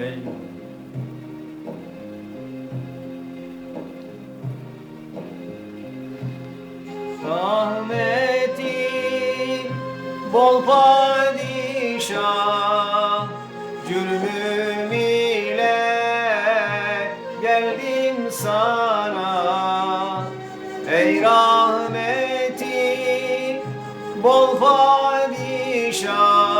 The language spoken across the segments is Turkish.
Hey. Rahmetin bol padişah Cürmüm ile geldim sana Ey rahmetin bol padişah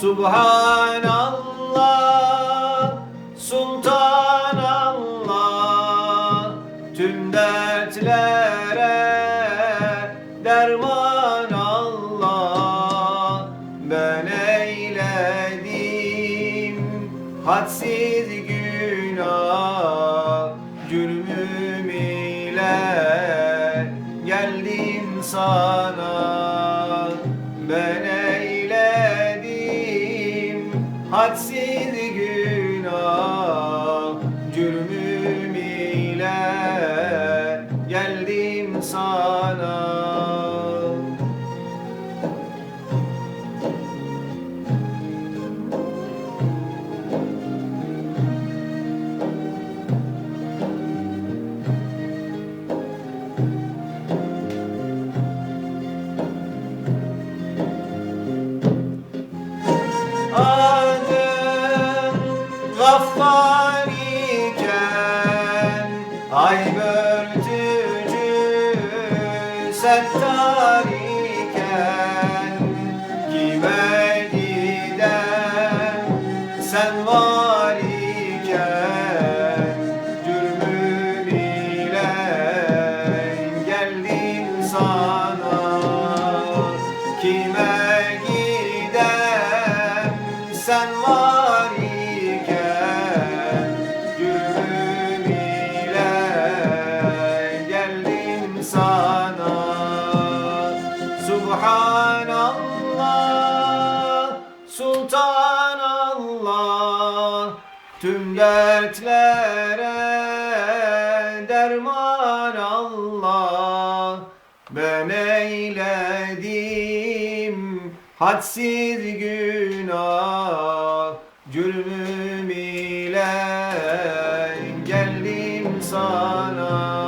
Subhanallah Sultanallah Tüm dertlere derman Ben eyledim hadsiz günah. Cürmüm ile geldim sana hadsiz günah Cürmüm ile geldim sana Gaffar iken Ay börtücü Settar Subhanallah Sultanallah Tüm dertlere derman Allah. Ben eyledim hadsiz günah. Cürmüm ile geldim sana